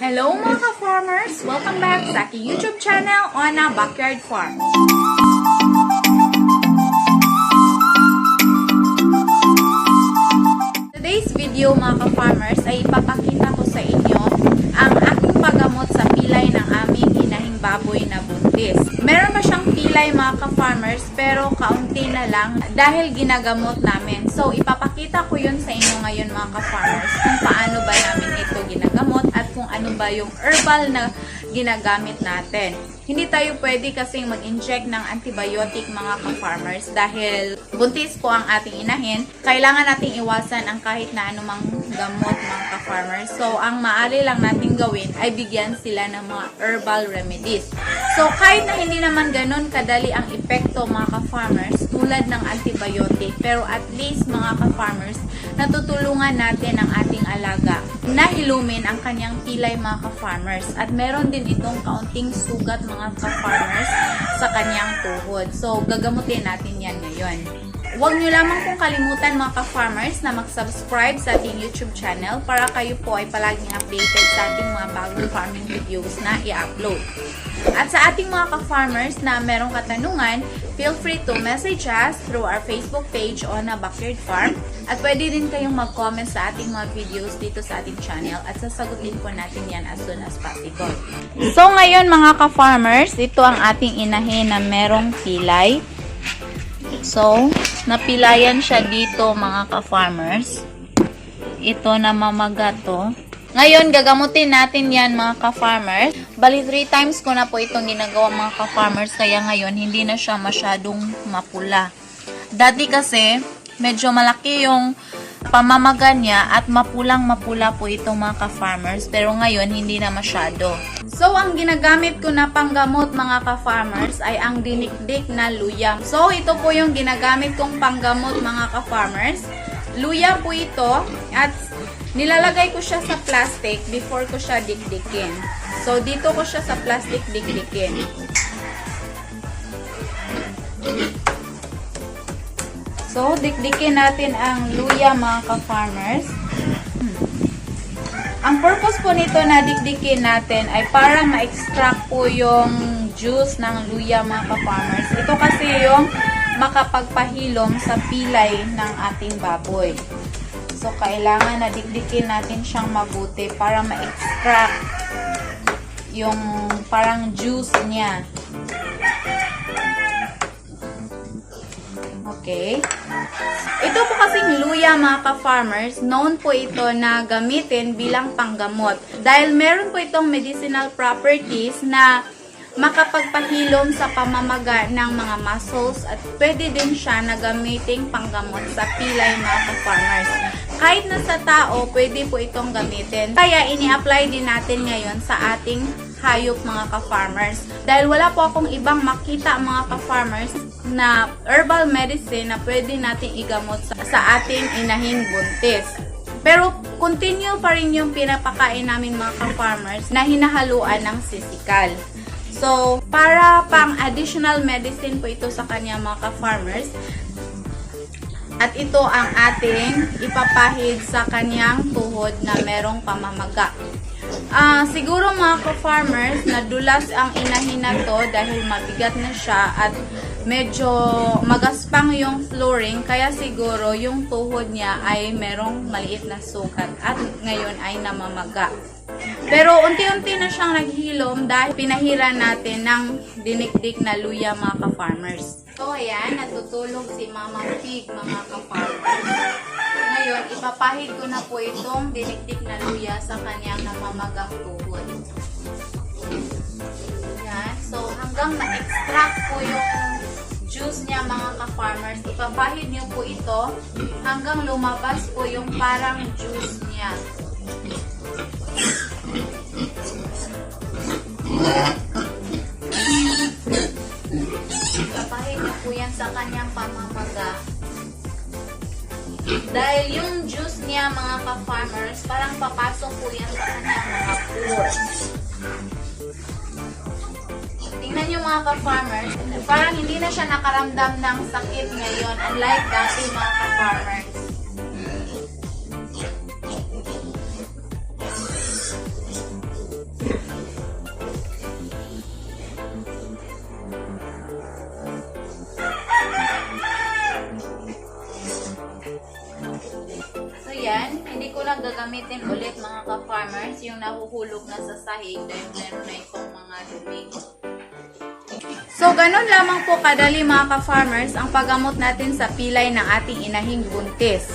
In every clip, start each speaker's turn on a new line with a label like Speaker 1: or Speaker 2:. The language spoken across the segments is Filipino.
Speaker 1: Hello mga ka-farmers! Welcome back sa aking YouTube channel on a Backyard Farm. Today's video mga ka-farmers ay ipapakita ko sa inyo ang aking paggamot sa pilay ng aming inahing baboy na buntis. Meron ba siyang pilay mga ka-farmers pero kaunti na lang dahil ginagamot namin. So ipapakita ko yun sa inyo ngayon mga ka-farmers kung paano ba namin ito ginagamot at kung ano ba yung herbal na ginagamit natin. Hindi tayo pwede kasing mag-inject ng antibiotic mga ka-farmers dahil buntis po ang ating inahin. Kailangan nating iwasan ang kahit na anumang gamot mga ka-farmers. So, ang maaari lang natin gawin ay bigyan sila ng mga herbal remedies. So, kahit na hindi naman ganun kadali ang epekto mga ka-farmers tulad ng antibiotic, pero at least mga ka-farmers, natutulungan natin ang ating alaga na hilumin ang kanyang pilay mga ka-farmers. At meron din itong kaunting sugat mga ka-farmers sa kanyang tuhod. So, gagamutin natin yan ngayon. Huwag nyo lamang pong kalimutan mga ka-farmers na mag-subscribe sa ating YouTube channel para kayo po ay palaging updated sa ating mga bagong farming videos na i-upload. At sa ating mga ka-farmers na merong katanungan, feel free to message us through our Facebook page on a Backyard Farm. At pwede din kayong mag-comment sa ating mga videos dito sa ating channel at sasagutin po natin yan as soon as possible. So ngayon mga ka-farmers, ito ang ating inahin na merong pilay. So, napilayan siya dito mga ka-farmers. Ito na mamaga to. Ngayon, gagamutin natin yan mga ka-farmers. Bali, 3 times ko na po itong ginagawa mga ka-farmers. Kaya ngayon, hindi na siya masyadong mapula. Dati kasi, medyo malaki yung pamamaga niya at mapulang mapula po itong mga ka-farmers. Pero ngayon, hindi na masyado. So, ang ginagamit ko na panggamot mga ka-farmers ay ang dinikdik na luyang. So, ito po yung ginagamit kong panggamot mga ka-farmers. Luya po ito at nilalagay ko siya sa plastic before ko siya dikdikin. So, dito ko siya sa plastic dikdikin. So, dikdikin natin ang luya mga ka-farmers. Ang purpose po nito na dikdikin natin ay para ma-extract po yung juice ng luya mga ka-farmers. Ito kasi yung makapagpahilom sa pilay ng ating baboy. So, kailangan na dikdikin natin siyang mabuti para ma-extract yung parang juice niya. Okay. Ito po kasing luya mga ka-farmers, known po ito na gamitin bilang panggamot. Dahil meron po itong medicinal properties na makapagpahilom sa pamamaga ng mga muscles at pwede din siya na gamiting panggamot sa pilay mga ka-farmers. Kahit na sa tao, pwede po itong gamitin. Kaya ini-apply din natin ngayon sa ating hayop mga ka-farmers. Dahil wala po akong ibang makita mga ka-farmers na herbal medicine na pwede nating igamot sa, sa ating inahing buntis. Pero continue pa rin yung pinapakain namin mga ka-farmers na hinahaluan ng sisikal. So, para pang additional medicine po ito sa kanya mga ka-farmers, at ito ang ating ipapahid sa kanyang tuhod na merong pamamaga. Ah, siguro mga ka-farmers, nadulas ang inahin na to dahil mabigat na siya at medyo magaspang yung flooring kaya siguro yung tuhod niya ay merong maliit na sugat at ngayon ay namamaga. Pero unti-unti na siyang naghilom dahil pinahiran natin ng dinikdik na luya mga ka-farmers. So ayan, natutulog si Mama Pig mga ka-farmers. Ngayon, ipapahid ko na po itong dinikdik na luya sa kanyang namamagang tuhod. Yan. So, hanggang ma-extract po yung ka-farmers, ipapahid niyo po ito hanggang lumabas po yung parang juice niya. Ipapahid niyo po yan sa kanyang pamamaga. Dahil yung juice niya mga ka-farmers, parang papasok po yan sa kanyang mga pores mga ka-farmers, parang hindi na siya nakaramdam ng sakit ngayon unlike dati mga ka-farmers. So yan, hindi ko lang gagamitin ulit mga ka-farmers yung nahuhulog na sa sahig dahil meron na itong mga duming So, ganun lamang po kadali mga ka-farmers ang paggamot natin sa pilay ng ating inahing buntis.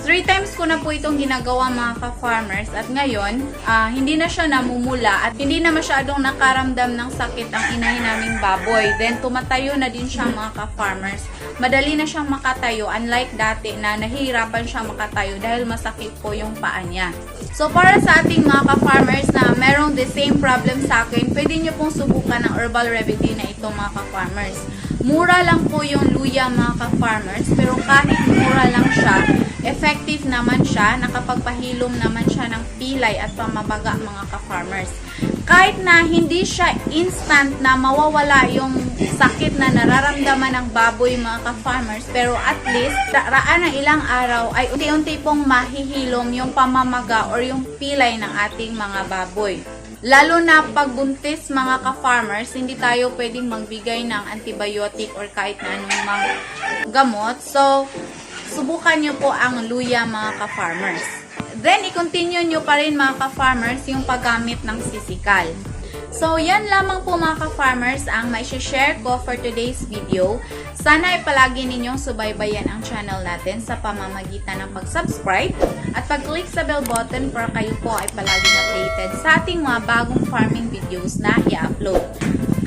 Speaker 1: Three times ko na po itong ginagawa mga ka-farmers at ngayon, ah, hindi na siya namumula at hindi na masyadong nakaramdam ng sakit ang inahin naming baboy. Then, tumatayo na din siya mga ka-farmers. Madali na siyang makatayo unlike dati na nahihirapan siya makatayo dahil masakit po yung paa niya. So, para sa ating mga ka-farmers na merong the same problem sa akin, pwede nyo pong subukan ng herbal remedy na ito mga ka-farmers. Mura lang po yung luya mga ka-farmers, pero kahit mura lang siya, effective naman siya, nakapagpahilom naman siya ng pilay at pamabaga mga ka-farmers. Kahit na hindi siya instant na mawawala yung sakit na nararamdaman ng baboy mga ka-farmers, pero at least raan ng ilang araw ay unti-unti pong mahihilom yung pamamaga or yung pilay ng ating mga baboy. Lalo na pagbuntis mga ka-farmers, hindi tayo pwedeng magbigay ng antibiotic or kahit na anong gamot. So, subukan nyo po ang luya mga ka-farmers. Then, i-continue nyo pa rin mga ka-farmers yung paggamit ng sisikal. So, yan lamang po mga ka-farmers ang may share ko for today's video. Sana ay palagi ninyong subaybayan ang channel natin sa pamamagitan ng pag-subscribe at pag-click sa bell button para kayo po ay palaging updated sa ating mga bagong farming videos na i-upload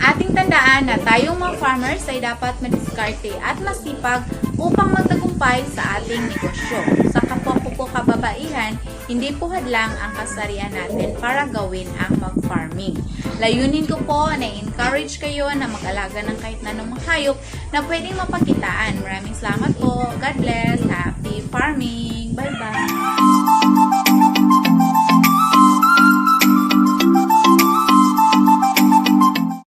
Speaker 1: ating tandaan na tayong mga farmers ay dapat madiskarte at masipag upang magtagumpay sa ating negosyo. Sa kapwa ko po kababaihan, hindi po hadlang ang kasarian natin para gawin ang mag-farming. Layunin ko po na encourage kayo na mag-alaga ng kahit na anong hayop na pwedeng mapakitaan. Maraming salamat po. God bless. Happy farming. Bye-bye.